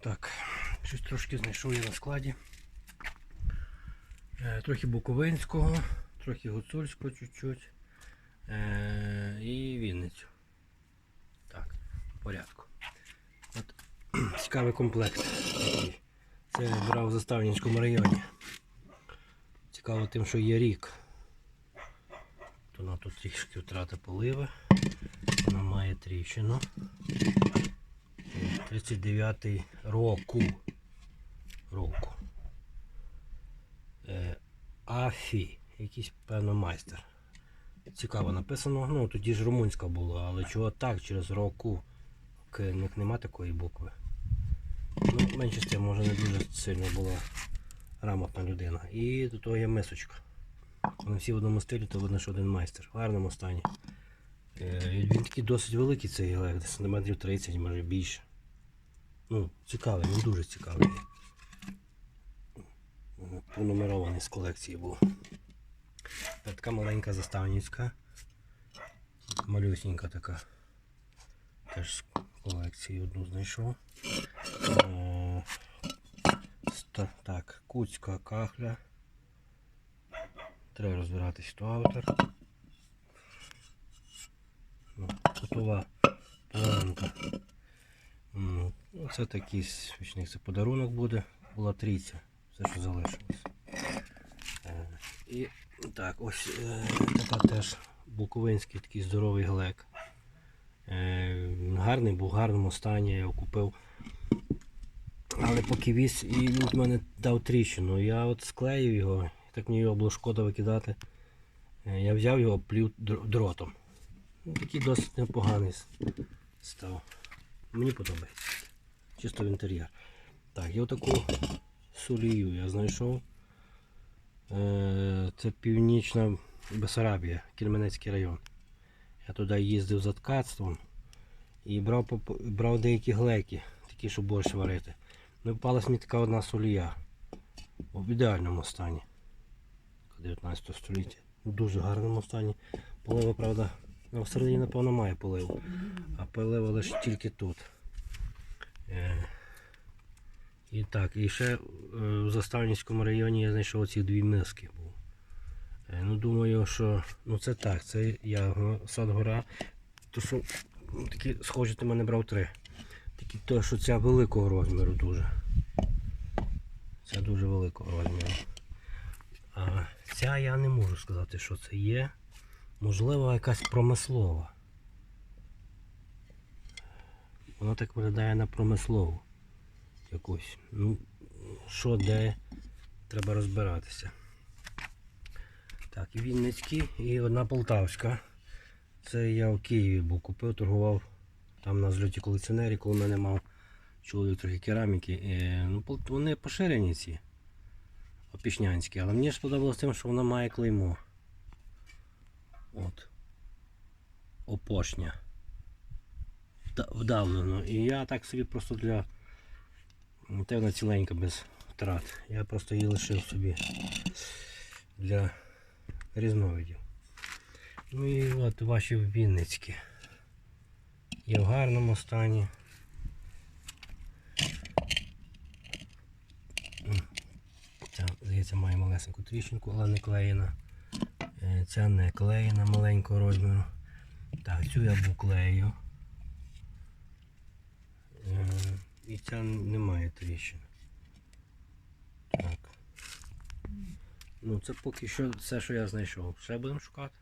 Так, щось трошки знайшов я на складі. Е, трохи Буковинського, трохи Гуцульського чуть-чуть. Е, і Вінницю. Так, в порядку. От, цікавий комплект. Це брав в Заставнінському районі. Цікаво тим, що є рік. То вона тут трішки втрата поливи. Вона має тріщину. 39-й року. Року. Е, Афі. Якийсь певно майстер. Цікаво написано. Ну, тоді ж румунська була, але чого так через року? Них нема такої букви. Ну, менше з тим, може не дуже сильно була грамотна людина. І до того є мисочка. Вони всі в одному стилі, то видно, що один майстер. В гарному стані. Е, Він такий досить великий цей гелек, сантиметрів 30, може більше. Ну, цікавий, він дуже цікавий. Пронумерований з колекції був. Та Така маленька заставницька. Малюсінька така. Теж з колекції одну знайшов. Е, ста- Так, куцька кахля. Треба розбиратись, хто автор. Ну, Готова полонка. Це такий свічник, це подарунок буде. Була трійця. Все, що залишилось. Е, І так, ось е, така теж буковинський такий здоровий глек. Е, він гарний, був в гарному стані, я його купив. Але поки віз і він в мене дав тріщину. Я от склеїв його, так мені його було шкода викидати. Я взяв його, плів дротом. Ну, Такий досить непоганий став. Мені подобається. Чисто в інтер'єр. Так, і отаку сулію я знайшов. Е, Це північна Бесарабія, Кельменецький район. Я туди їздив за ткацтвом і брав, брав деякі глеки, такі, щоб борщ варити. Ну, попалась мені така одна сулія. В ідеальному стані. 19 століття. В дуже гарному стані. Полива, правда, ну, всередині, напевно, має поливу. А полива лише тільки тут. Е, І так, і ще е, в Заставницькому районі я знайшов ці дві миски. Був. Е, Ну, думаю, що ну це так, це я сад гора. То що ну, такі схожі ти мене брав три. Тільки то, що ця великого розміру дуже. Ця дуже великого розміру. А ця я не можу сказати, що це є. Можливо, якась промислова. Вона так виглядає на промислову. Якусь. Ну, що де, треба розбиратися. Так, і і одна Полтавська. Це я в Києві був купив, торгував там на зльоті колекціонерів, коли в мене мав чоловік трохи кераміки. Е, ну, вони поширені ці опішнянські, але мені ж сподобалось тим, що вона має клеймо. От. Опошня. Вда- Вдавлено. І я так собі просто для. Те ціленька без втрат. Я просто її лишив собі для різновидів. Ну і от ваші Вінницькі. Є в гарному стані. Ця, здається, має малесеньку тріщинку, але не клеєна. Е, Ця не клеєна маленького розміру. Так, цю я буклею. Е, І ця немає тріщин. Так. Ну це поки що все, що я знайшов. Ще будемо шукати.